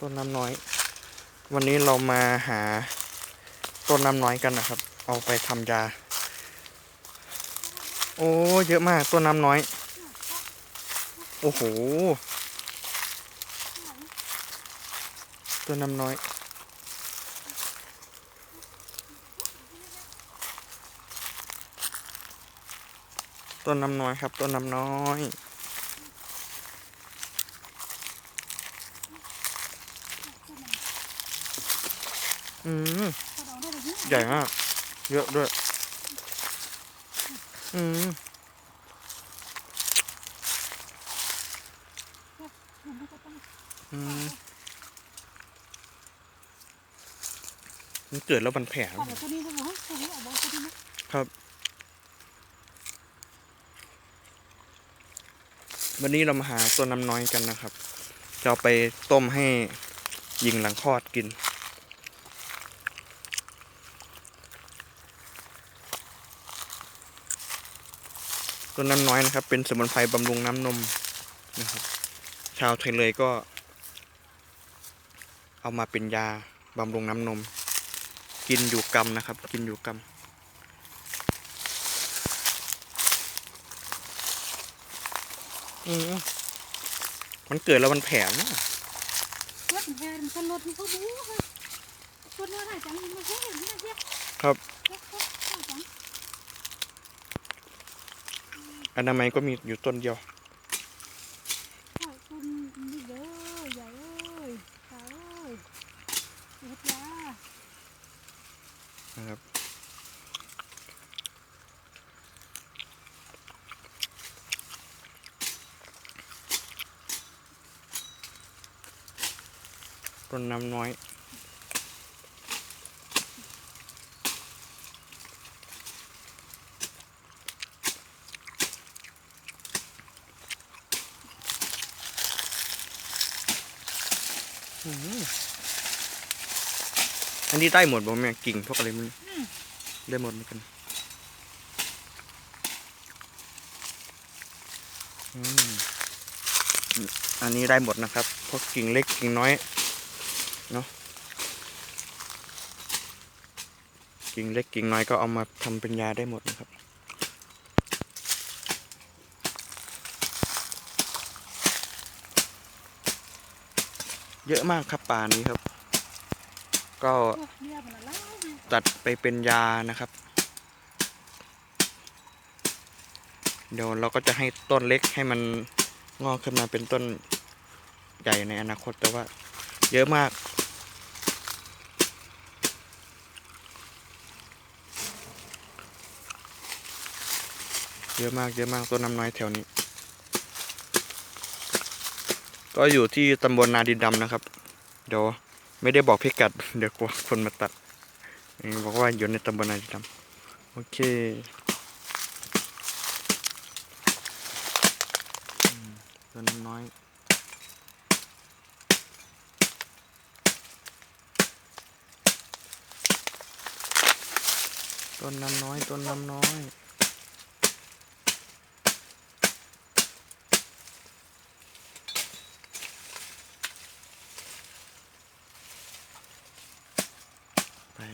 ต้นน้ำน้อย วันนี้เรามาหาต้นน้ำน้อยกันนะครับ เอาไปทำยา โอ้เยอะมากต้นน้ำน้อย โอ้โหต้นน้ำน้อยต้นน้ำน้อยครับต้นน้ำน้อย อืมใหญ่มาก เยอะด้วย อืมอืมมันเกิดแล้วมันแผ่เอาแบบตัวนี้ใช่ไหมตัวนี้เอาแบบตัวนี้นะครับ วันนี้เรามาหาต้นน้ำน้อยกันนะครับ จะเอาไปต้มให้ยิงหลังคลอดกิน ต้นน้ำน้อยนะครับ เป็นสมุนไพรบำรุงน้ำนมนะครับ ชาวไทยเลยก็ เอามาเป็นยาบำรุงน้ำนม กินอยู่กำนะครับ กินอยู่กำอืมมันเกิดแล้วมันแผ่นะรถแทนมันรถมันเขาดูค่ะรถเนื้อหน่อยจังมันเขาเห็นนะเจ๊ครับจัง อนามัยก็มีอยู่ต้นเดียวใช่คุณนี่เด้อใหญ่เอ้ยขาวเอ้ยเฮ็ดยานะครับต้นน้ำน้อย อันนี้ได้หมดบ่แม่กิ่งพวกอะไรมันได้หมดเหมือนกันอันนี้ได้หมดนะครับพวกกิ่งเล็กกิ่งน้อยเนาะกิ่งเล็กกิ่งน้อยก็เอามาทำเป็นยาได้หมดนะครับ เยอะมากครับป่านี้ครับ ก็ตัดไปเป็นยานะครับ เดี๋ยวเราก็จะให้ต้นเล็กให้มันงอกขึ้นมาเป็นต้นใหญ่ในอนาคตแต่ว่า เยอะมากเยอะมากเยอะมากต้นน้ำน้อยแถวนี้ ก็อยู่ที่ตำบลนาดินดำนะครับ เดี๋ยวไม่ได้บอกพิกัด เดี๋ยวกลัวคนมาตัดเออบอกว่าอยู่ในตำบลนาดินดำโอเคต้นน้อยต้นน้ำน้อยต้นน้ำน้อย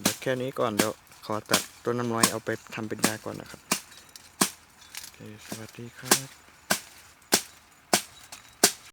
เดี๋ยวแค่นี้ก่อนเดี๋ยวขอตัดต้นน้ำน้อยเอาไปทำเป็นยาก่อนนะครับโอเคสวัสดีครับ